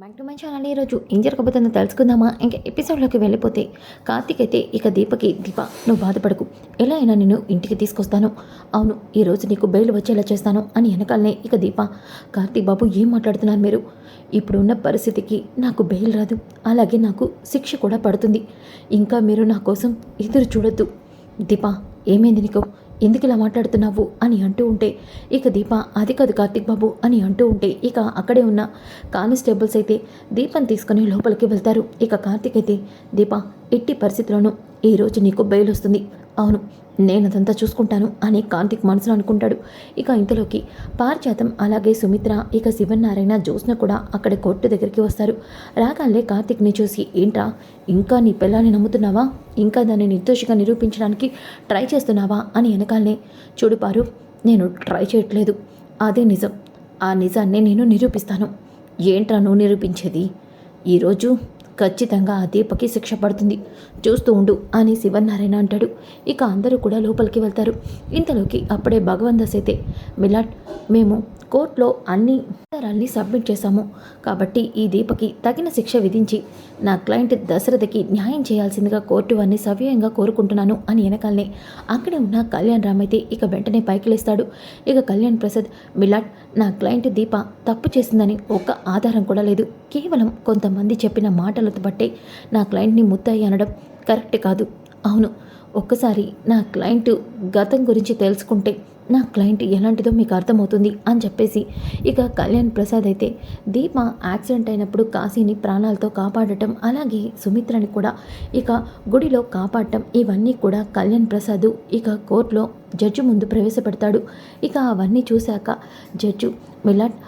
Back to my channel. ఈరోజు ఏం జరగబోతుందో తెలుసుకుందామా? ఇంకా ఎపిసోడ్లోకి వెళ్ళిపోతే కార్తీక్ అయితే ఇక దీపకి దీప నువ్వు బాధపడకు. ఎలా అయినా నేను ఇంటికి తీసుకొస్తాను. అవును ఈరోజు నీకు బెయిల్ వచ్చేలా చేస్తాను అని వెనకాలనే ఇక దీప కార్తీక్ బాబు ఏం మాట్లాడుతున్నారు మీరు? ఇప్పుడున్న పరిస్థితికి నాకు బెయిల్ రాదు. అలాగే నాకు శిక్ష కూడా పడుతుంది. ఇంకా మీరు నా కోసం ఎదురు చూడొద్దు. దీప ఏమైంది నీకు? ఎందుకు ఇలా మాట్లాడుతున్నావు అని అంటూ ఉంటే ఇక దీప అది కాదు కార్తిక్ బాబు అని అంటూ ఉంటే ఇక అక్కడే ఉన్న కానిస్టేబుల్స్ అయితే దీపం తీసుకుని లోపలికి వెళ్తారు. ఇక కార్తిక్ అయితే దీప ఎట్టి పరిస్థితుల్లోనూ ఈరోజు నీకు బెయిల్ వస్తుంది అవును నేను అదంతా చూసుకుంటాను అని కార్తిక్ మనసులో అనుకుంటాడు. ఇక ఇంతలోకి పారిజాతం అలాగే సుమిత్ర ఇక శివనారాయణ జ్యోత్స్న కూడా అక్కడ కోర్టు దగ్గరికి వస్తారు. రాగానే కార్తిక్ని చూసి ఏంట్రా ఇంకా నీ పిల్లాన్ని నమ్ముతున్నావా? ఇంకా దాన్ని నిర్దోషిగా నిరూపించడానికి ట్రై చేస్తున్నావా? అని వెనకాలనే చూడు పారు నేను ట్రై చేయట్లేదు. అదే నిజం. ఆ నిజాన్ని నేను నిరూపిస్తాను. ఏంట్రా నువ్వు నిరూపించేది? ఈరోజు ఖచ్చితంగా ఆ దీపకి శిక్ష పడుతుంది. చూస్తూ ఉండు అని శివనారాయణ అంటాడు. ఇక అందరూ కూడా లోపలికి వెళ్తారు. ఇంతలోకి అప్పుడే భగవంతస్ అయితే మిలాట్ మేము కోర్టులో అన్ని ఆధారాల్ని సబ్మిట్ చేశాము. కాబట్టి ఈ దీపకి తగిన శిక్ష విధించి నా క్లయింట్ దశరథకి న్యాయం చేయాల్సిందిగా కోర్టు వారిని సవ్యంగా కోరుకుంటున్నాను అని వెనకాలనే అక్కడే ఉన్న కళ్యాణ్ రామ్ అయితే ఇక వెంటనే పైకి లేస్తాడు. ఇక కళ్యాణ్ ప్రసాద్ మిలాట్ నా క్లయింట్ దీప తప్పు చేసిందని ఒక్క ఆధారం కూడా లేదు. కేవలం కొంతమంది చెప్పిన మాటలతో బట్టే నా క్లయింట్ని ముద్దాయి అనడం కరెక్ట్ కాదు. అవును ఒక్కసారి నా క్లయింట్ గతం గురించి తెలుసుకుంటే నా క్లయింట్ ఎలాంటిదో మీకు అర్థమవుతుంది అని చెప్పేసి ఇక కళ్యాణ్ ప్రసాద్ అయితే దీప యాక్సిడెంట్ అయినప్పుడు కాశీని ప్రాణాలతో కాపాడటం అలాగే సుమిత్రని కూడా ఇక గుడిలో కాపాడటం ఇవన్నీ కూడా కళ్యాణ్ ప్రసాద్ ఇక కోర్టులో జడ్జి ముందు ప్రవేశపెడతాడు. ఇక అవన్నీ చూశాక జడ్జు మిలాట్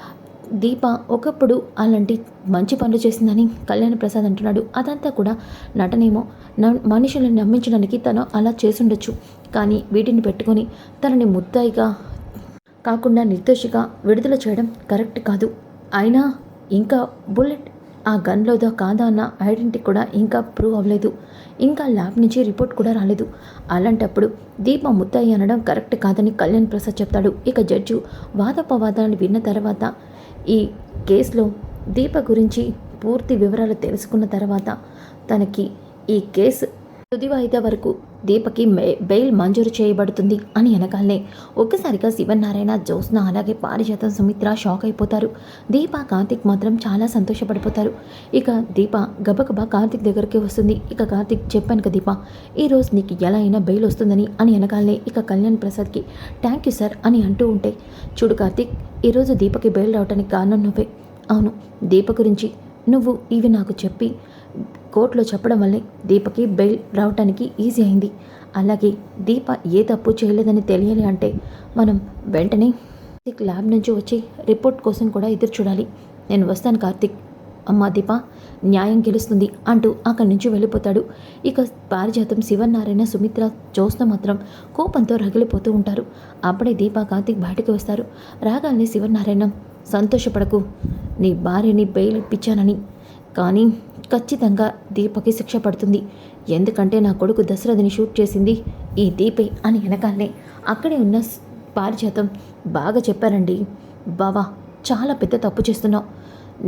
దీప ఒకప్పుడు అలాంటి మంచి పనులు చేసిందని కళ్యాణ ప్రసాద్ అంటున్నాడు. అదంతా కూడా నటనేమో న మనుషులను నమ్మించడానికి తను అలా చేసుండొచ్చు. కానీ వీటిని పెట్టుకొని తనని ముద్దాయిగా కాకుండా నిర్దోషిగా విడుదల చేయడం కరెక్ట్ కాదు. అయినా ఇంకా బుల్లెట్ ఆ గన్లోదో కాదా అన్న ఐడెంటిటీ కూడా ఇంకా ప్రూవ్ అవ్వలేదు. ఇంకా ల్యాబ్ నుంచి రిపోర్ట్ కూడా రాలేదు. అలాంటప్పుడు దీప ముద్దాయి అనడం కరెక్ట్ కాదని కళ్యాణ్ ప్రసాద్ చెప్తాడు. ఇక జడ్జు వాదపవాదాన్ని విన్న తర్వాత ఈ కేసులో దీప గురించి పూర్తి వివరాలు తెలుసుకున్న తర్వాత తనకి ఈ కేసు తుది వాయిదా వరకు దీపకి మే- బెయిల్ మంజూరు చేయబడుతుంది అని అనగానే ఒక్కసారిగా శివనారాయణ జ్యోత్స్న అలాగే పారిజాతం సుమిత్ర షాక్ అయిపోతారు. దీప కార్తిక్ మాత్రం చాలా సంతోషపడిపోతారు. ఇక దీప గబగబా కార్తిక్ దగ్గరికి వస్తుంది. ఇక కార్తిక్ చెప్పాను కదా దీప ఈరోజు నీకు ఎలా అయినా బెయిల్ వస్తుందని అని అనగానే ఇక కళ్యాణ్ ప్రసాద్కి థ్యాంక్ యూ సార్ అని అంటూ ఉంటే చూడు కార్తిక్ ఈరోజు దీపకి బెయిల్ రావడానికి కారణం నువ్వే. అవును దీప గురించి నువ్వు ఇవి నాకు చెప్పి కోర్టులో చెప్పడం వల్లే దీపకి బెయిల్ రావటానికి ఈజీ అయింది. అలాగే దీప ఏ తప్పు చేయలేదని తెలియాలి అంటే మనం వెంటనే కార్తిక్ ల్యాబ్ నుంచి వచ్చి రిపోర్ట్ కోసం కూడా ఎదురు చూడాలి. నేను వస్తాను కార్తిక్. అమ్మా దీప న్యాయం గెలుస్తుంది అంటూ అక్కడి నుంచి వెళ్ళిపోతాడు. ఇక పారిజాతం శివనారాయణ సుమిత్ర జ్యోత్స్న మాత్రం కోపంతో రగిలిపోతూ ఉంటారు. అప్పుడే దీప కార్తిక్ బయటకు వస్తారు. రాగానే శివనారాయణ సంతోషపడకు. నీ భార్యని బెయిల్ ఇప్పించానని. కానీ ఖచ్చితంగా దీపకి శిక్ష పడుతుంది. ఎందుకంటే నా కొడుకు దశరథని షూట్ చేసింది ఈ దీపే అని వెనకాలనే అక్కడే ఉన్న పారిజాతం బాగా చెప్పారండి. బావా చాలా పెద్ద తప్పు చేస్తున్నావు.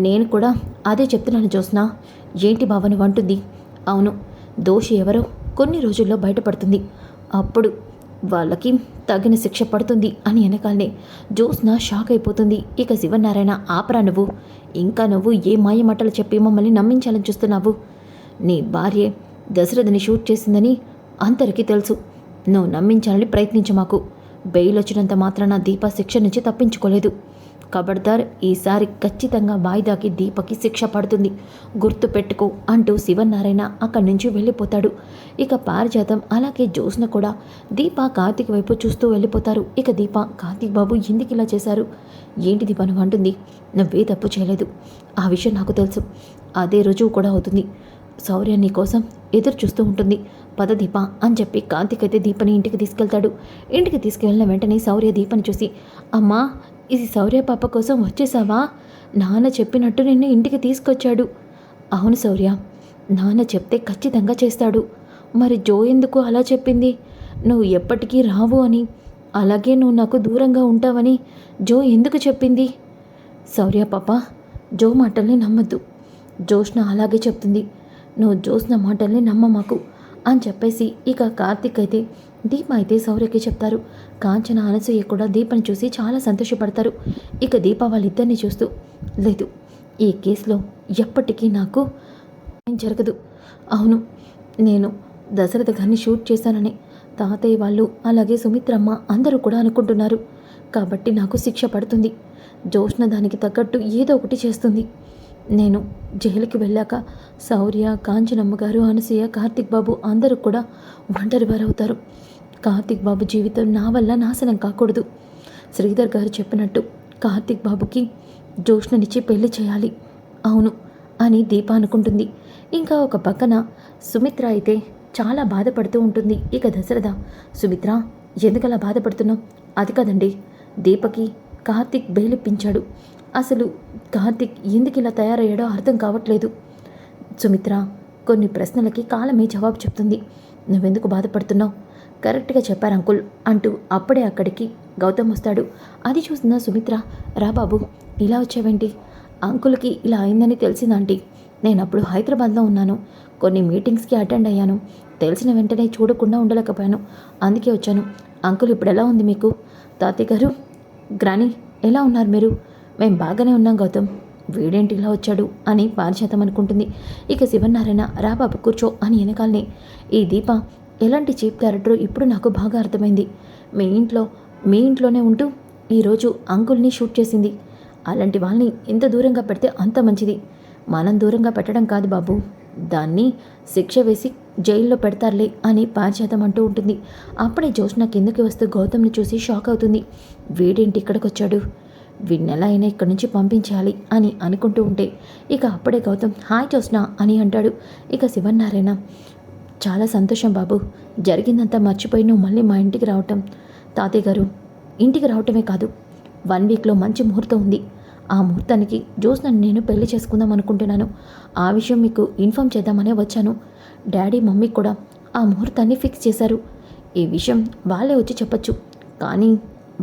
నేను కూడా అదే చెప్తున్నాను జోస్నా ఏంటి బావని వంటుంది అవును దోషి ఎవరో కొన్ని రోజుల్లో బయటపడుతుంది. అప్పుడు వాళ్ళకి తగిన శిక్ష పడుతుంది అని వెనకాలనే జ్యోత్స్న షాక్ అయిపోతుంది. ఇక శివనారాయణ ఆపరా నువ్వు. ఇంకా నువ్వు ఏ మాయమాటలు చెప్పి మమ్మల్ని నమ్మించాలని చూస్తున్నావు? నీ భార్య దశరథని షూట్ చేసిందని అందరికీ తెలుసు. నువ్వు నమ్మించాలని ప్రయత్నించు మాకు. బెయిల్ వచ్చినంత మాత్రాన దీప శిక్ష నుంచి తప్పించుకోలేదు. కబడ్దార్ ఈసారి ఖచ్చితంగా వాయిదాకి దీపకి శిక్ష పడుతుంది. గుర్తు పెట్టుకో అంటూ శివనారాయణ అక్కడి నుంచి వెళ్ళిపోతాడు. ఇక పారిజాతం అలాగే జ్యోత్స్న కూడా దీప కార్తీక్ వైపు చూస్తూ వెళ్ళిపోతారు. ఇక దీప కార్తీక్ బాబు ఎందుకు ఇలా చేశారు? ఏంటి దీప నువ్వు అంటుంది. నువ్వే తప్పు చేయలేదు. ఆ విషయం నాకు తెలుసు. అదే రుజువు కూడా అవుతుంది. శౌర్య నీ కోసం ఎదురు చూస్తూ ఉంటుంది. పద దీప అని చెప్పి కార్తీక్ అయితే దీపని ఇంటికి తీసుకెళ్తాడు. ఇంటికి తీసుకెళ్ళిన వెంటనే శౌర్య దీపని చూసి అమ్మా ఇది శౌర్య పాప కోసం వచ్చేసావా? నాన్న చెప్పినట్టు నిన్ను ఇంటికి తీసుకొచ్చాడు. అవును శౌర్య నాన్న చెప్తే ఖచ్చితంగా చేస్తాడు. మరి జో ఎందుకు అలా చెప్పింది? నువ్వు ఎప్పటికీ రావు అని అలాగే నువ్వు నాకు దూరంగా ఉంటావని జో ఎందుకు చెప్పింది? శౌర్య పాప జో మాటల్ని నమ్మద్దు. జోష్న అలాగే చెప్తుంది. నువ్వు జోష్న మాటల్ని నమ్మ మాకు అని చెప్పేసి ఇక కార్తీక్ అయితే దీప అయితే సౌర్యకి చెప్తారు. కాంచన అనసూయ కూడా దీపని చూసి చాలా సంతోషపడతారు. ఇక దీప వాళ్ళిద్దరిని చూస్తూ లేదు ఈ కేసులో ఎప్పటికీ నాకు ఏం జరగదు. అవును నేను దశరథ గారిని షూట్ చేశానని తాతయ్య వాళ్ళు అలాగే సుమిత్రమ్మ అందరూ కూడా అనుకుంటున్నారు. కాబట్టి నాకు శిక్ష పడుతుంది. జోష్ణ దానికి తగ్గట్టు ఏదో ఒకటి చేస్తుంది. నేను జైలుకి వెళ్ళాక శౌర్య కాంచనమ్మ గారు అనసూయ కార్తిక్ బాబు అందరూ కూడా ఒంటరి వారవుతారు కార్తిక్ బాబు జీవితం నా వల్ల నాశనం కాకూడదు. శ్రీధర్ గారు చెప్పినట్టు కార్తిక్ బాబుకి జ్యోష్ణనిచ్చి పెళ్ళి చేయాలి. అవును అని దీప అనుకుంటుంది. ఇంకా ఒక పక్కన సుమిత్ర అయితే చాలా బాధపడుతూ ఉంటుంది. ఇక దశరథ సుమిత్ర ఎందుకలా బాధపడుతున్నావు? అది కదండి దీపకి కార్తిక్ బెయిలిప్పించాడు అసలు కార్తిక్ ఎందుకు ఇలా తయారయ్యాడో అర్థం కావట్లేదు. సుమిత్ర కొన్ని ప్రశ్నలకి కాలమే జవాబు చెప్తుంది. నువ్వెందుకు బాధపడుతున్నావు? కరెక్ట్గా చెప్పారు అంకుల్ అంటూ అప్పుడే అక్కడికి గౌతమ్ వస్తాడు. అది చూసిన సుమిత్ర రా బాబు ఇలా వచ్చావేంటి? అంకుల్కి ఇలా అయిందని తెలిసిందంటీ నేను అప్పుడు హైదరాబాద్లో ఉన్నాను. కొన్ని మీటింగ్స్కి అటెండ్ అయ్యాను. తెలిసిన వెంటనే చూడకుండా ఉండలేకపోయాను. అందుకే వచ్చాను. అంకుల్ ఇప్పుడు ఎలా ఉంది మీకు? తాతయ్య గారు గ్రాని ఎలా ఉన్నారు మీరు? మేము బాగానే ఉన్నాం గౌతమ్. వీడేంటి ఇలా వచ్చాడు అని పారిచేతం అనుకుంటుంది ఇక శివనారాయణ రా బాబు కూర్చో అని వెనకాలనే. ఈ దీప ఎలాంటి చీప్ క్యారెక్టరో ఇప్పుడు నాకు బాగా అర్థమైంది. మీ ఇంట్లో మీ ఇంట్లోనే ఉంటూ ఈరోజు అంకుల్ని షూట్ చేసింది. అలాంటి వాళ్ళని ఎంత దూరంగా పెడితే అంత మంచిది. మనం దూరంగా పెట్టడం కాదు బాబు. దాన్ని శిక్ష వేసి జైల్లో పెడతారులే అని పారిచేతం అంటూ ఉంటుంది. అప్పుడే జోష్న కిందకి వస్తూ గౌతమ్ని చూసి షాక్ అవుతుంది. వీడేంటి ఇక్కడికి వచ్చాడు అయినా ఇక్కడి నుంచి పంపించాలి అని అనుకుంటూ ఉంటే ఇక అప్పుడే గౌతమ్ హాయ్ జోష్న అని అంటాడు. ఇక శివనారాయణ చాలా సంతోషం బాబు. జరిగిందంతా మర్చిపోయి నువ్వు మళ్ళీ మా ఇంటికి రావటం. తాతయ్య గారు ఇంటికి రావటమే కాదు వన్ వీక్లో మంచి ముహూర్తం ఉంది. ఆ ముహూర్తానికి జ్యోత్స్నని నేను పెళ్ళి చేసుకుందాం అనుకుంటున్నాను. ఆ విషయం మీకు ఇన్ఫామ్ చేద్దామనే వచ్చాను. డాడీ మమ్మీ కూడా ఆ ముహూర్తాన్ని ఫిక్స్ చేశారు. ఈ విషయం వాళ్ళే వచ్చి చెప్పచ్చు. కానీ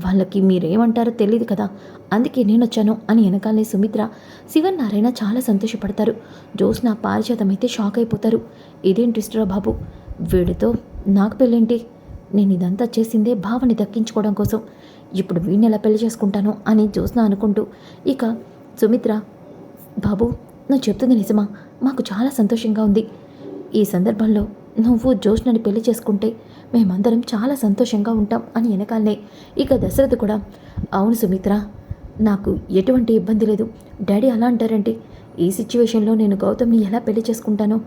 వాళ్ళకి మీరేమంటారో తెలియదు కదా. అందుకే నేను వచ్చాను అని వెనకాలనే సుమిత్ర. శివనారాయణ చాలా సంతోషపడతారు. జోస్న పారిజాతం అయితే షాక్ అయిపోతారు. ఇదేం ట్విస్టరా బాబు? వీడితో నాకు పెళ్ళేంటి? నేను ఇదంతా చేసిందే భావని దక్కించుకోవడం కోసం. ఇప్పుడు వీడిని ఎలా పెళ్ళి చేసుకుంటాను అని జోస్న అనుకుంటూ. ఇక సుమిత్ర బాబు నువ్వు చెప్తుంది నిజమా? మాకు చాలా సంతోషంగా ఉంది. ఈ సందర్భంలో నువ్వు జోష్నని పెళ్ళి చేసుకుంటే మేమందరం చాలా సంతోషంగా ఉంటాం అని వెనకాలనే. ఇక దశరథ్ కూడా అవును సుమిత్ర నాకు ఎటువంటి ఇబ్బంది లేదు. డాడీ అలా అంటారంటే ఈ సిచ్యువేషన్లో నేను గౌతమ్ని ఎలా పెళ్ళి చేసుకుంటానో?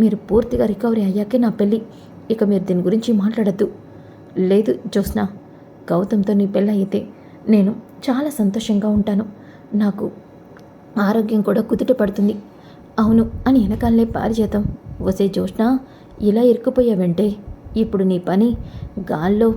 మీరు పూర్తిగా రికవరీ అయ్యాకే నా పెళ్ళి ఇక మీరు దీని గురించి మాట్లాడద్దు. లేదు జ్యోత్స్న గౌతమ్తో నీ పెళ్ళి అయితే నేను చాలా సంతోషంగా ఉంటాను. నాకు ఆరోగ్యం కూడా కుదుట పడుతుంది. అవును అని వెనకాలనే పారిజాతం. వసే జ్యోత్స్న ఇలా ఇరుక్కుపోయావంటే ఇప్పుడు నీ పని గాల్లో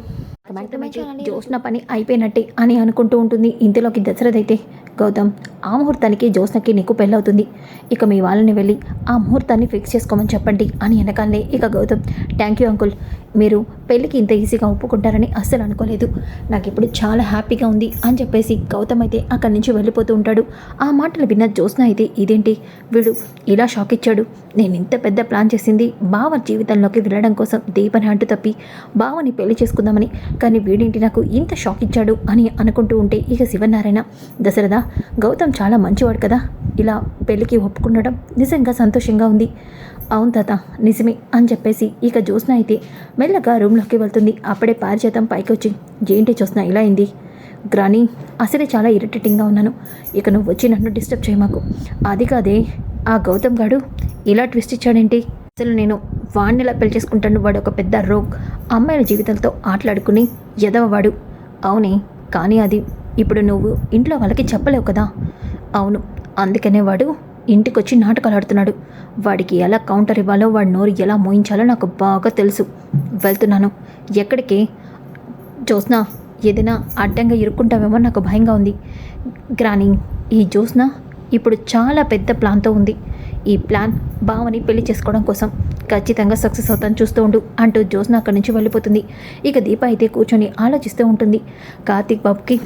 జోష్న పని అయిపోయినట్టే అని అనుకుంటూ ఉంటుంది ఇంతలోకి దశరథ్ అయితే గౌతమ్ ఆ ముహూర్తానికి జోష్నకి నీకు పెళ్ళవుతుంది. ఇక మీ వాళ్ళని వెళ్ళి ఆ ముహూర్తాన్ని ఫిక్స్ చేసుకోమని చెప్పండి అని వెనకాలనే ఇక గౌతమ్ థ్యాంక్ యూ అంకుల్. మీరు పెళ్ళికి ఇంత ఈజీగా ఒప్పుకుంటారని అస్సలు అనుకోలేదు. నాకు ఇప్పుడు చాలా హ్యాపీగా ఉంది అని చెప్పేసి గౌతమ్ అయితే అక్కడి నుంచి వెళ్ళిపోతూ ఉంటాడు. ఆ మాటలు విన్న జ్యోత్స్న అయితే ఇదేంటి? వీడు ఇలా షాక్ ఇచ్చాడు. నేను ఇంత పెద్ద ప్లాన్ చేసింది బావ జీవితంలోకి వెళ్ళడం కోసం దీపని అంటు తప్పి బావని పెళ్ళి చేసుకుందామని. కానీ వీడేంటి నాకు ఇంత షాక్ ఇచ్చాడు అని అనుకుంటూ ఉంటే ఇక శివనారాయణ దశరథ గౌతమ్ చాలా మంచివాడు కదా. ఇలా పెళ్ళికి ఒప్పుకుండడం నిజంగా సంతోషంగా ఉంది. అవును తాత నిజమే అని చెప్పేసి ఇక జ్యోత్స్న అయితే మెల్లగా రూమ్లోకి వెళ్తుంది. అప్పుడే పారిచేతం పైకి వచ్చి ఏంటి జ్యోత్స్న ఇలా అయింది? గ్రాని అసలే చాలా ఇరిటేటింగ్గా ఉన్నాను. ఇక నువ్వు వచ్చి నన్ను డిస్టర్బ్ చేయమాకు అది కాదే ఆ గౌతమ్ గాడు ఇలా ట్విస్ట్ ఇచ్చాడేంటి? అసలు నేను వాడిని ఇలా పెళ్ళి చేసుకుంటాను. వాడు ఒక పెద్ద రోగ్. అమ్మాయిల జీవితంతో ఆటలాడుకుని ఎదవవాడు అవునే కానీ అది ఇప్పుడు నువ్వు ఇంట్లో వాళ్ళకి చెప్పలేవు కదా. అవును అందుకనే వాడు ఇంటికొచ్చి నాటకాలు ఆడుతున్నాడు వాడికి ఎలా కౌంటర్ ఇవ్వాలో వాడి నోరు ఎలా మోయించాలో నాకు బాగా తెలుసు. వెళ్తున్నాను. ఎక్కడికి? జ్యోత్స్న ఏదైనా అడ్డంగా ఇరుక్కుంటావేమో నాకు భయంగా ఉంది. గ్రాని ఈ జ్యోత్స్న ఇప్పుడు చాలా పెద్ద ప్లాన్తో ఉంది. ఈ ప్లాన్ బావని పెళ్ళి చేసుకోవడం కోసం ఖచ్చితంగా సక్సెస్ అవుతాను చూస్తూ ఉండు అంటూ జ్యోత్స్న అక్కడి నుంచి వెళ్ళిపోతుంది. ఇక దీప అయితే కూర్చొని ఆలోచిస్తూ ఉంటుంది. కార్తీక్ బాబుకి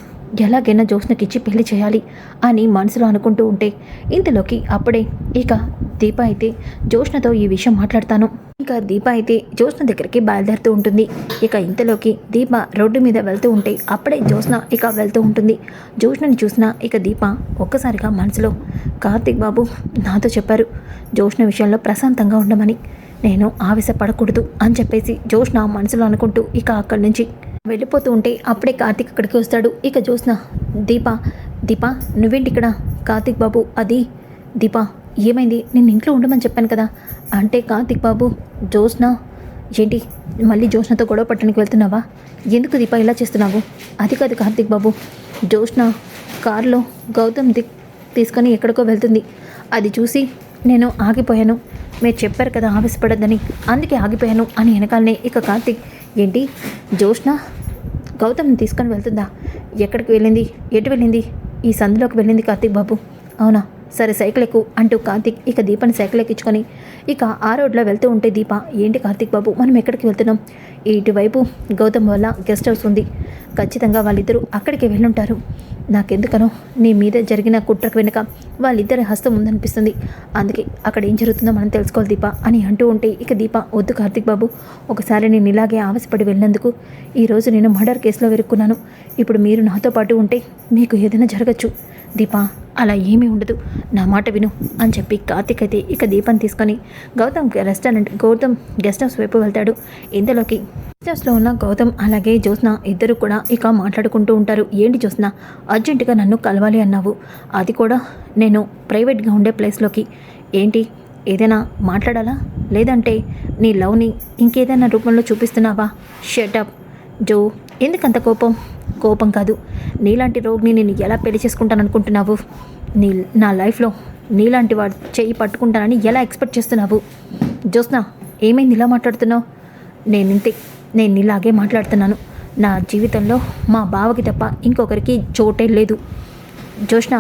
ఎలాగైనా జ్యోత్స్నకిచ్చి పెళ్ళి చేయాలి అని మనసులో అనుకుంటూ ఉంటే ఇంతలోకి అప్పుడే ఇక దీప అయితే జ్యోత్స్నతో ఈ విషయం మాట్లాడతాను. ఇంకా దీప అయితే జ్యోత్స్న దగ్గరికి బయలుదేరుతూ ఉంటుంది. ఇక ఇంతలోకి దీప రోడ్డు మీద వెళ్తూ ఉంటే అప్పుడే జ్యోత్స్న ఇక వెళ్తూ ఉంటుంది. జ్యోత్స్నని చూసిన ఇక దీప ఒక్కసారిగా మనసులో కార్తీక్ బాబు నాతో చెప్పారు. జ్యోత్స్న విషయంలో ప్రశాంతంగా ఉండమని. నేను ఆవేశపడకూడదు అని చెప్పేసి జోష్న మనసులో అనుకుంటూ ఇక అక్కడి నుంచి వెళ్ళిపోతూ ఉంటే అప్పుడే కార్తీక్ అక్కడికి వస్తాడు. ఇక చూసిన దీప దీప నువ్వేంటి ఇక్కడ? కార్తీక్ బాబు అది దీప ఏమైంది? నేను ఇంట్లో ఉండమని చెప్పాను కదా. అంటే కార్తీక్ బాబు జోష్న ఏంటి? మళ్ళీ జోష్నతో గొడవ పట్టడానికి వెళ్తున్నావా? ఎందుకు దీప ఇలా చేస్తున్నావు? అది కాదు కార్తీక్ బాబు. జోష్న కారులో గౌతమ్ ది తీసుకొని ఎక్కడికో వెళ్తుంది. అది చూసి నేను ఆగిపోయాను. మీరు చెప్పారు కదా ఆవేశపడద్దని. అందుకే ఆగిపోయాను అని వెనకాలనే ఇక కార్తీక్ ఏంటి? జోష్న గౌతమ్ని తీసుకొని వెళ్తుందా? ఎక్కడికి వెళ్ళింది? ఎటు వెళ్ళింది? ఈ సందులోకి వెళ్ళింది కార్తీక్ బాబు. అవునా? సరే సైకిల్ ఎక్కు అంటూ కార్తిక్ ఇక దీపని సైకిల్ ఎక్కించుకొని ఇక ఆ రోడ్లో వెళ్తూ ఉంటే దీప ఏంటి కార్తీక్ బాబు మనం ఎక్కడికి వెళ్తున్నాం? ఇటువైపు గౌతమ్ వల్ల గెస్ట్ హౌస్ ఉంది. ఖచ్చితంగా వాళ్ళిద్దరూ అక్కడికి వెళ్ళుంటారు. నాకెందుకనో నీ మీద జరిగిన కుట్రకు వెనుక వాళ్ళిద్దరి హస్తం ఉందనిపిస్తుంది. అందుకే అక్కడ ఏం జరుగుతుందో మనం తెలుసుకోవాలి దీప అని అంటూ ఉంటే ఇక దీప వద్దు కార్తిక్ బాబు ఒకసారి నేను ఇలాగే ఆవశపడి వెళ్ళినందుకు ఈరోజు నేను మర్డర్ కేసులో వెరుక్కున్నాను ఇప్పుడు మీరు నాతో పాటు ఉంటే మీకు ఏదైనా జరగచ్చు. దీప అలా ఏమీ ఉండదు. నా మాట విను అని చెప్పి కార్తీక్ అయితే ఇక దీపం తీసుకొని Gautam restaurant Gautam guest house వైపు వెళ్తాడు. ఇంతలోకి గెస్ట్ హౌస్లో ఉన్న గౌతమ్ అలాగే జ్యోత్స్న ఇద్దరు కూడా ఇక మాట్లాడుకుంటూ ఉంటారు. ఏంటి జ్యోత్స్న అర్జెంటుగా నన్ను కలవాలి అన్నావు. అది కూడా నేను ప్రైవేట్గా ఉండే ప్లేస్లోకి. ఏంటి ఏదైనా మాట్లాడాలా? లేదంటే నీ లవ్ని ఇంకేదైనా రూపంలో చూపిస్తున్నావా? షటప్ జో ఎందుకంత కోపం? కోపం కాదు. నీలాంటి రోగిని నేను ఎలా పెళ్ళి చేసుకుంటాను అనుకుంటున్నావు నీ నా లైఫ్లో నీలాంటి వాడు చేయి పట్టుకుంటానని ఎలా ఎక్స్పెక్ట్ చేస్తున్నావు? జ్యోత్స్న ఏమైంది ఇలా మాట్లాడుతున్నావు? నేను ఇంతే నేను ఇలాగే మాట్లాడుతున్నాను. నా జీవితంలో మా బావకి తప్ప ఇంకొకరికి చోటే లేదు. జోష్నా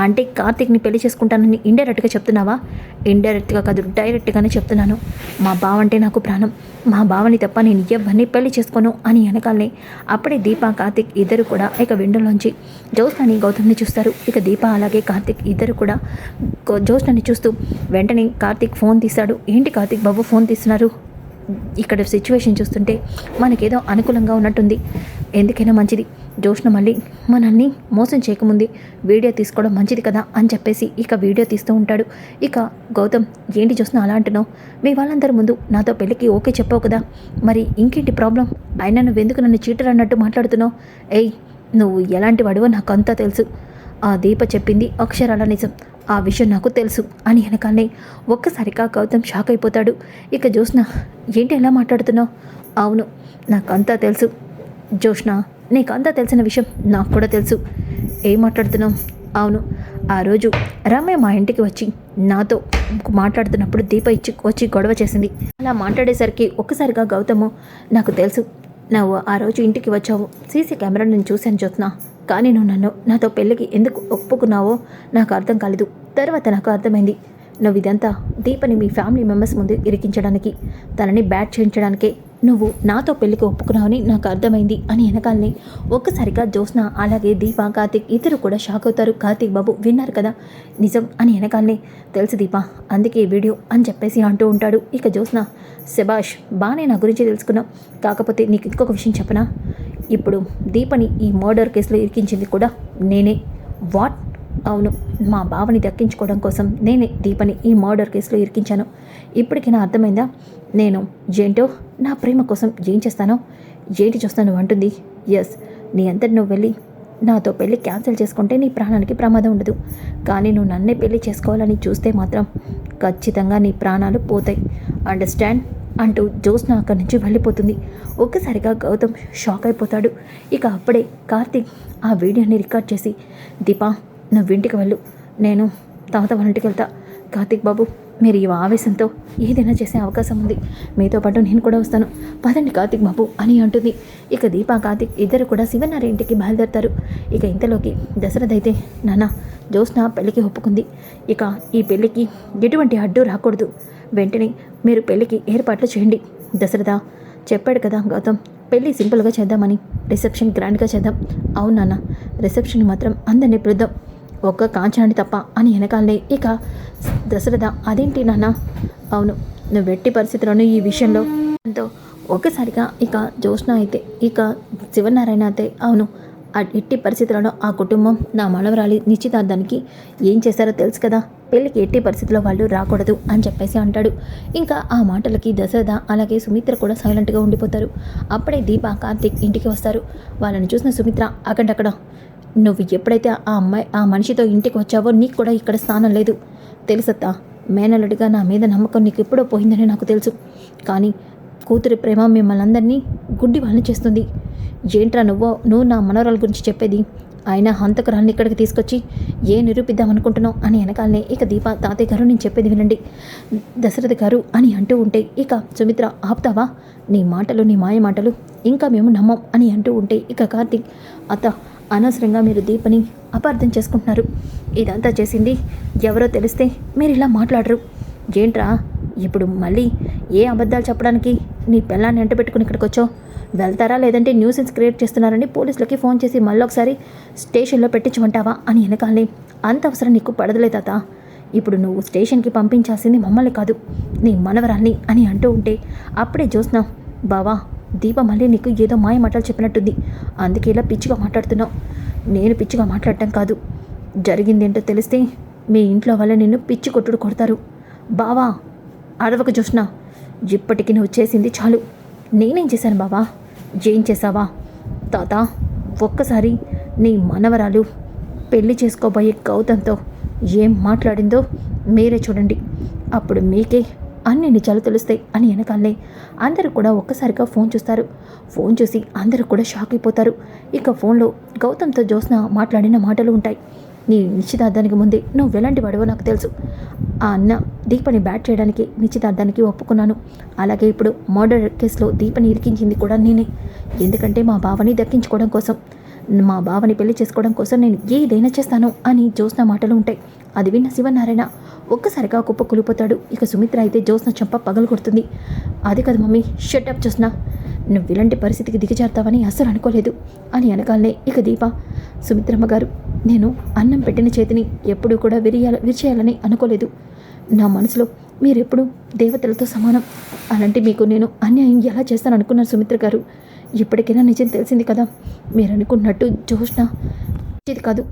అంటే కార్తీక్ని పెళ్ళి చేసుకుంటానని ఇండైరెక్ట్గా చెప్తున్నావా? ఇండైరెక్ట్గా కాదు డైరెక్ట్గానే చెప్తున్నాను. మా బావ అంటే నాకు ప్రాణం. మా బావని తప్ప నేను ఎవరిని పెళ్ళి చేసుకోను అని వెనకాలనే అప్పుడే దీప కార్తీక్ ఇద్దరు కూడా ఇక విండోలోంచి జ్యోత్స్నాని గౌతమ్ని చూస్తారు. ఇక దీప అలాగే కార్తీక్ ఇద్దరు కూడా గో- చూస్తూ వెంటనే కార్తీక్ ఫోన్ తీశాడు ఏంటి కార్తీక్ బాబు ఫోన్ తీస్తున్నారు? ఇక్కడ సిచ్యువేషన్ చూస్తుంటే మనకేదో అనుకూలంగా ఉన్నట్టుంది. ఎందుకైనా మంచిది. జోష్ణ మళ్ళీ మనల్ని మోసం చేయకముందే వీడియో తీసుకోవడం మంచిది కదా అని చెప్పేసి ఇక వీడియో తీస్తూ ఉంటాడు. ఇక గౌతమ్ ఏంటి జోష్ణ అలా అంటున్నావు? మీ వాళ్ళందరి ముందు నాతో పెళ్ళికి ఓకే చెప్పావు కదా? మరి ఇంకేంటి ప్రాబ్లం అయినా నువ్వు ఎందుకు నన్ను చీటర్ అన్నట్టు మాట్లాడుతున్నావు? ఏయ్ నువ్వు ఎలాంటి వాడివో నాకు అంతా తెలుసు. ఆ దీప చెప్పింది అక్షరాల నిజం. ఆ విషయం నాకు తెలుసు అని వెనకాలే ఒక్కసారిగా గౌతమ్ షాక్ అయిపోతాడు. ఇక జ్యోత్స్న ఏంటి ఎలా మాట్లాడుతున్నావు? అవును నాకంతా తెలుసు. జోష్న నీకంతా తెలిసిన విషయం నాకు కూడా తెలుసు. ఏం మాట్లాడుతున్నావు? అవును ఆ రోజు రమ్య మా ఇంటికి వచ్చి నాతో మాట్లాడుతున్నప్పుడు దీప ఇచ్చి వచ్చి గొడవ చేసింది. అలా మాట్లాడేసరికి ఒక్కసారిగా గౌతము నాకు తెలుసు నువ్వు ఆ రోజు ఇంటికి వచ్చావు. సీసీ కెమెరా నేను చూశాను జ్యోత్న కానీ నువ్వు నన్ను నాతో పెళ్ళికి ఎందుకు ఒప్పుకున్నావో నాకు అర్థం కాలేదు. తర్వాత నాకు అర్థమైంది. నువ్వు ఇదంతా దీపని మీ ఫ్యామిలీ మెంబర్స్ ముందు ఇరికించడానికి తనని బ్యాట్ చేయించడానికే నువ్వు నాతో పెళ్ళికి ఒప్పుకున్నావని నాకు అర్థమైంది అని వెనకాలని ఒక్కసారిగా జ్యోత్స్న అలాగే దీప కార్తిక్ ఇద్దరు కూడా షాక్ అవుతారు. కార్తిక్ బాబు విన్నారు కదా. నిజం అని వెనకాలనే తెలుసు దీప. అందుకే వీడియో అని చెప్పేసి అంటూ ఉంటాడు. ఇక జ్యోత్స్న శభాష్ బాగానే నా గురించి తెలుసుకున్నావు కాకపోతే నీకు ఇంకొక విషయం చెప్పనా? ఇప్పుడు దీపని ఈ మర్డర్ కేసులో ఇరికించింది కూడా నేనే. వాట్? అవును మా బావని దక్కించుకోవడం కోసం నేనే దీపని ఈ మర్డర్ కేసులో ఇరికించాను. ఇప్పటికైనా అర్థమైందా? నేను ఏంటో నా ప్రేమ కోసం ఏం చేస్తానో? ఏంటి చూస్తాను అంటుంది. ఎస్ నీ అంతటి నువ్వు వెళ్ళి నాతో పెళ్ళి క్యాన్సిల్ చేసుకుంటే నీ ప్రాణానికి ప్రమాదం ఉండదు. కానీ నువ్వు నన్నే పెళ్ళి చేసుకోవాలని చూస్తే మాత్రం ఖచ్చితంగా నీ ప్రాణాలు పోతాయి. అండర్స్టాండ్? అంటూ జ్యోత్స్న అక్కడి నుంచి వెళ్ళిపోతుంది. ఒక్కసారిగా గౌతమ్ షాక్ అయిపోతాడు. ఇక అప్పుడే కార్తీక్ ఆ వీడియోని రికార్డ్ చేసి దీపా నువ్వు ఇంటికి వెళ్ళు. నేను తాత వాళ్ళ ఇంటికి వెళ్తా. కార్తీక్ బాబు మీరు ఈ ఆవేశంతో ఏదైనా చేసే అవకాశం ఉంది. మీతో పాటు నేను కూడా వస్తాను. పదండి కార్తిక్ బాబు అని అంటుంది. ఇక దీపా కార్తిక్ ఇద్దరు కూడా శివనారాయణ ఇంటికి బయలుదేరతారు. ఇక ఇంతలోకి దశరథ్ అయితే నాన్న జ్యోత్స్న పెళ్ళికి ఒప్పుకుంది. ఇక ఈ పెళ్ళికి ఎటువంటి అడ్డు రాకూడదు. వెంటనే మీరు పెళ్ళికి ఏర్పాట్లు చేయండి. దశరథ చెప్పాడు కదా గౌతమ్ పెళ్ళి సింపుల్గా చేద్దామని రిసెప్షన్ గ్రాండ్గా చేద్దాం. అవును నాన్న రిసెప్షన్ మాత్రం అందరినీ పిలుద్దాం. ఒక్క కాంచాన్ని తప్ప అని వెనకాలనే ఇక దశరథ అదేంటి నాన్న? అవును నువ్వు వెట్టి పరిస్థితిలోనూ ఈ విషయంలో ఎంతో ఒక్కసారిగా ఇక జ్యోత్స్న అయితే ఇక శివనారాయణ అయితే అవును ఎట్టి పరిస్థితులలో ఆ కుటుంబం నా మనవరాలి నిశ్చితార్థానికి ఏం చేశారో తెలుసు కదా పెళ్ళికి ఎట్టి పరిస్థితుల్లో వాళ్ళు రాకూడదు అని చెప్పేసి అంటాడు. ఇంకా ఆ మాటలకి దశరథ అలాగే సుమిత్ర కూడా సైలెంట్గా ఉండిపోతారు. అప్పుడే దీప కార్తిక్ ఇంటికి వస్తారు. వాళ్ళని చూసిన సుమిత్ర అక్కడక్కడ నువ్వు ఎప్పుడైతే ఆ అమ్మాయి ఆ మనిషితో ఇంటికి వచ్చావో నీకు కూడా ఇక్కడ స్థానం లేదు. తెలుసత్తా మేనలుడిగా నా మీద నమ్మకం నీకు ఎప్పుడో పోయిందని నాకు తెలుసు. కానీ కూతురి ప్రేమ మిమ్మల్ని అందరినీ గుడ్డి వాళ్ళని చేస్తుంది. ఏంట్రా నువ్వో? నువ్వు నా మనోరాల గురించి చెప్పేది. ఆయన హంతకురాల్ని ఇక్కడికి తీసుకొచ్చి ఏ నిరూపిద్దాం అనుకుంటున్నావు అని వెనకాలనే ఇక దీప తాతయ్య గారు నేను చెప్పేది వినండి. దశరథ గారు అని అంటూ ఉంటే ఇక సుమిత్ర ఆపుతావా? నీ మాటలు నీ మాయ మాటలు ఇంకా మేము నమ్మం అని అంటూ ఉంటే ఇక కార్తీక్ అత్త అనవసరంగా మీరు దీపని అపార్థం చేసుకుంటున్నారు. ఇదంతా చేసింది ఎవరో తెలిస్తే మీరు ఇలా మాట్లాడరు. ఏంట్రా ఇప్పుడు మళ్ళీ ఏ అబద్ధాలు చెప్పడానికి నీ పిల్లాన్ని ఎంట పెట్టుకుని ఇక్కడికి వచ్చావు? వెళ్తారా లేదంటే న్యూసెన్స్ క్రియేట్ చేస్తున్నారని పోలీసులకి ఫోన్ చేసి మళ్ళీ ఒకసారి స్టేషన్లో పెట్టించమంటావా అని వెనకాలని అంత అవసరం నీకు పడదులే తాత. ఇప్పుడు నువ్వు స్టేషన్కి పంపించాల్సింది మమ్మల్ని కాదు నీ మనవరాల్ని అని అంటూ ఉంటే అప్పుడే చూసినా బావా దీప మళ్ళీ నీకు ఏదో మాయ మాటలు చెప్పినట్టుంది. అందుకే ఇలా పిచ్చిగా మాట్లాడుతున్నావు. నేను పిచ్చిగా మాట్లాడటం కాదు. జరిగిందేంటో తెలిస్తే మీ ఇంట్లో వల్ల నిన్ను పిచ్చి కొట్టుడు కొడతారు. బావా అడవక చూసినా ఇప్పటికి నువ్వు చేసింది చాలు. నేనేం చేశాను బావా? ఏం చేశావా? తాత ఒక్కసారి నీ మనవరాలు పెళ్ళి చేసుకోబోయే గౌతంతో ఏం మాట్లాడిందో మీరే చూడండి. అప్పుడు మీకే అన్ని నిజాలు తెలుస్తాయి అని వెనకాలే. అందరూ కూడా ఒక్కసారిగా ఫోన్ చూస్తారు. ఫోన్ చూసి అందరూ కూడా షాక్ అయిపోతారు. ఇక ఫోన్లో గౌతమ్తో జ్యోత్స్న మాట్లాడిన మాటలు ఉంటాయి. నీ నిశ్చితార్థానికి ముందే నువ్వు ఎలాంటి వాడివో నాకు తెలుసు. ఆ అన్న దీపని బ్యాట్ చేయడానికి నిశ్చితార్థానికి ఒప్పుకున్నాను. అలాగే ఇప్పుడు మర్డర్ కేసులో దీపని ఇరికించింది కూడా నేనే. ఎందుకంటే మా బావని దక్కించుకోవడం కోసం. మా బావని పెళ్ళి చేసుకోవడం కోసం నేను ఏదైనా చేస్తాను అని జ్యోత్స్న మాటలు ఉంటాయి. అది విన్న శివనారాయణ ఒక్కసారిగా కుప్ప కూలిపోతాడు. ఇక సుమిత్ర అయితే జ్యోత్స్న చెంప పగలు కొడుతుంది. అది కదా మమ్మీ షటప్ జ్యోత్స్న. నువ్వు ఇలాంటి పరిస్థితికి దిగజారుతావని అస్సలు అనుకోలేదు అని అనగానే ఇక దీప సుమిత్రమ్మ గారు నేను అన్నం పెట్టిన చేతిని ఎప్పుడూ కూడా విరియాల విరిచేయాలని అనుకోలేదు. నా మనసులో మీరెప్పుడు దేవతలతో సమానం. అలాంటి మీకు నేను అన్యాయం ఎలా చేస్తాను అనుకున్నాను సుమిత్ర గారు? ఇప్పటికైనా నిజం తెలిసింది కదా? మీరు అనుకున్నట్టు జోష్న ఇది కాదు.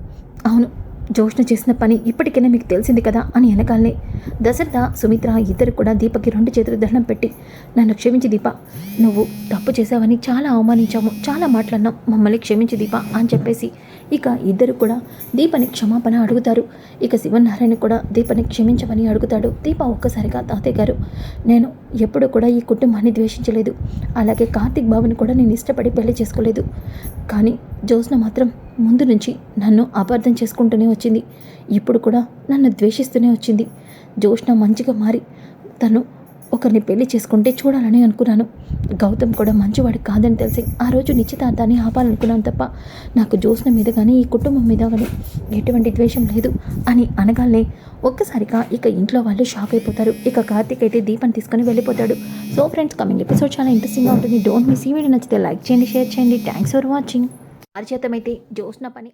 అవును జోష్న చేసిన పని ఇప్పటికైనా మీకు తెలిసింది కదా అని వెనకాలనే దశరథ సుమిత్ర ఇద్దరు కూడా దీపకి రెండు చేతులు దండం పెట్టి నన్ను క్షమించి దీప నువ్వు తప్పు చేసావని చాలా అవమానించాము చాలా మాట్లాడినాం మమ్మల్ని క్షమించి దీప అని చెప్పేసి ఇక ఇద్దరు కూడా దీపని క్షమాపణ అడుగుతారు. ఇక శివనారాయణ కూడా దీపని క్షమించమని అడుగుతాడు. దీప ఒక్కసారిగా తాతయ్య గారు నేను ఎప్పుడు కూడా ఈ కుటుంబాన్ని ద్వేషించలేదు. అలాగే కార్తీక్ బాబుని కూడా నేను ఇష్టపడి పెళ్ళి చేసుకోలేదు. కానీ జ్యోత్స్న మాత్రం ముందు నుంచి నన్ను అపార్థం చేసుకుంటూనే వచ్చింది. ఇప్పుడు కూడా నన్ను ద్వేషిస్తూనే వచ్చింది. జోష్ణ మంచిగా మారి తను ఒకరిని పెళ్ళి చేసుకుంటే చూడాలని అనుకున్నాను. గౌతమ్ కూడా మంచివాడు కాదని తెలిసి ఆ రోజు నిశ్చితార్థాన్ని ఆపాలనుకున్నాను తప్ప నాకు జోష్ణ మీద కానీ ఈ కుటుంబం మీద కానీ ఎటువంటి ద్వేషం లేదు అని అనగానే ఒక్కసారిగా ఇక ఇంట్లో వాళ్ళు షాక్ అయిపోతారు. ఇక కార్తీక్ అయితే దీపం తీసుకొని వెళ్ళిపోతాడు. సో ఫ్రెండ్స్ కమింగ్ ఎపిసోడ్ చాలా ఇంట్రెస్టింగ్గా ఉంటుంది. డోంట్ మిస్ ఈ వీడియో నచ్చితే లైక్ చేయండి షేర్ చేయండి. థ్యాంక్స్ ఫర్ వాచింగ్ అరిచేతమైతే జోస్న పని